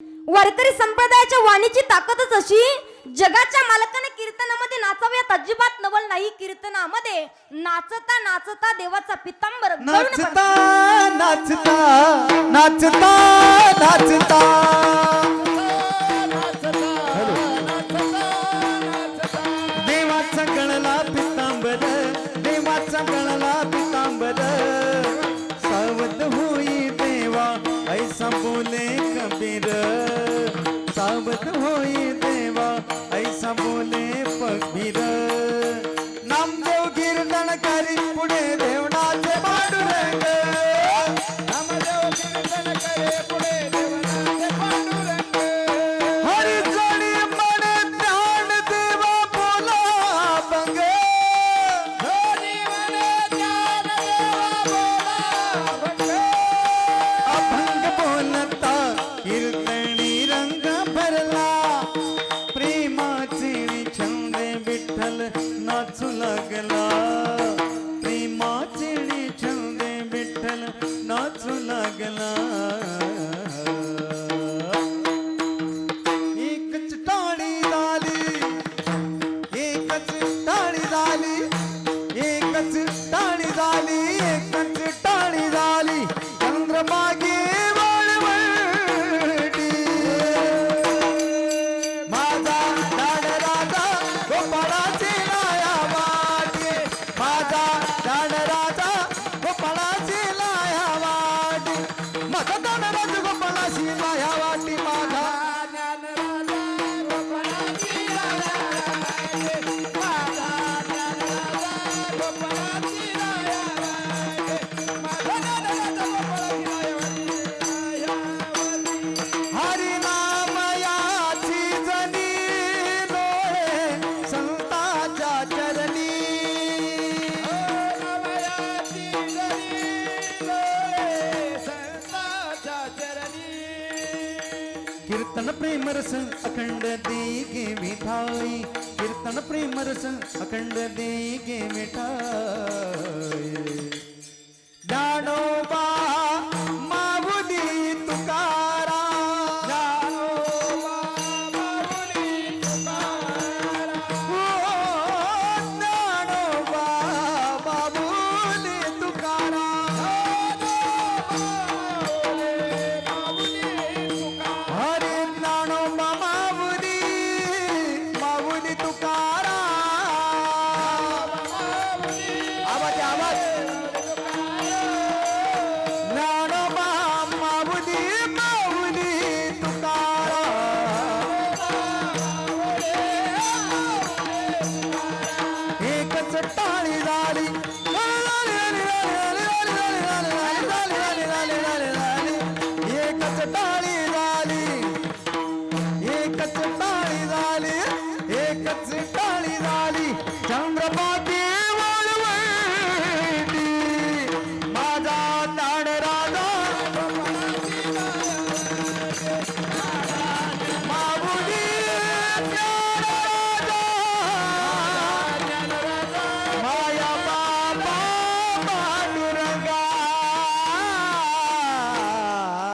वारकरी संप्रदायाच्या वाणीची ताकदच अशी जगाच्या मालकाने कीर्तनामध्ये नाचाव्यात अजिबात नवल नाही कीर्तनामध्ये. नाचता नाचता देवाचा पितांबर नाचता नाचता नाचता नाच ऐसा बोले कबीर सावत होई देवा ऐसा बोले पगीर विठ्ठल नाचू लागला. कीर्तन प्रेम रस अखंड देगे मिठाई कीर्तन प्रेम रस अखंड देगे मिठाई